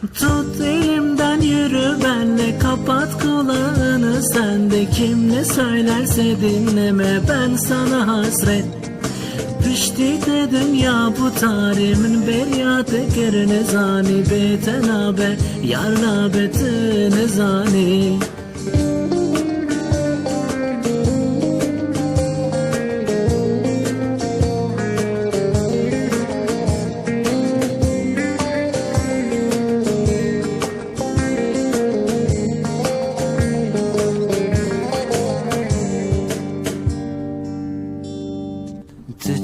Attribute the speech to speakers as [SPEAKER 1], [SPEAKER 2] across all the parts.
[SPEAKER 1] Tut elimden yürü benle kapat kulağını. Sen de kim ne söylerse dinleme ben sana hasret. Pişti de dünya bu tarimin beryatı kerine zani beten haber yar nabetine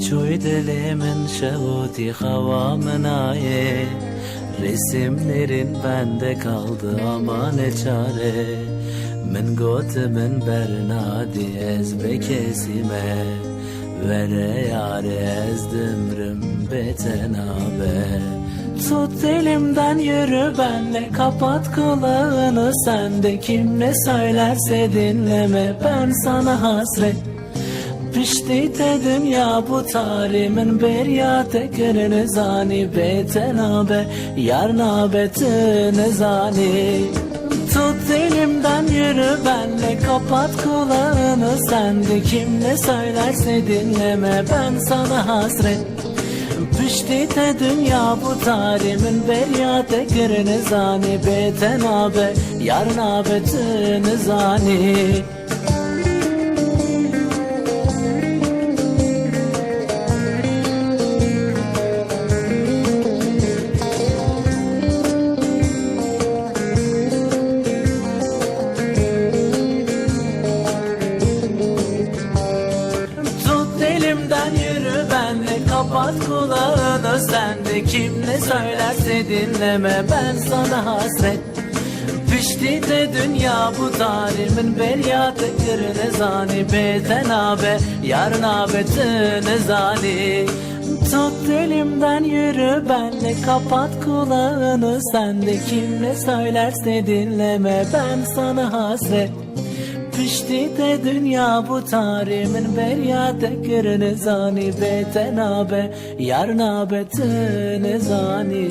[SPEAKER 1] zani Tıçoy dilimin şehudi havamın aye Resimlerin bende kaldı ama ne çare. Min gotimin bernadi ez bekesime Vere yare ez dümrüm betenabe Tut elimden yürü benle kapat kulağını sen de kim ne söylerse dinleme ben sana hasret Pişti de dünya bu tarimin beryate kerine zani betenabe yar nabetine zani. Tut elimden yürü benle kapat kulağını sen de kim ne söylerse dinleme ben sana hasret. Pişti de dünya bu tarimin beryate kerine zani betenabe yar nabetine zani. Tut kapat kulağını sen de. Kim ne söylerse dinleme. Ben sana hasret. Pişti de dünya bu tarimin beryatı kırını zani beten abe. Yar nabetine zani. Tut elimden yürü benle. Kapat kulağını sen de. Kim ne söylerse dinleme. Ben sana hasret Pişti de dünya bu tarimin beryate kırını zani beten abe yar nabetine zani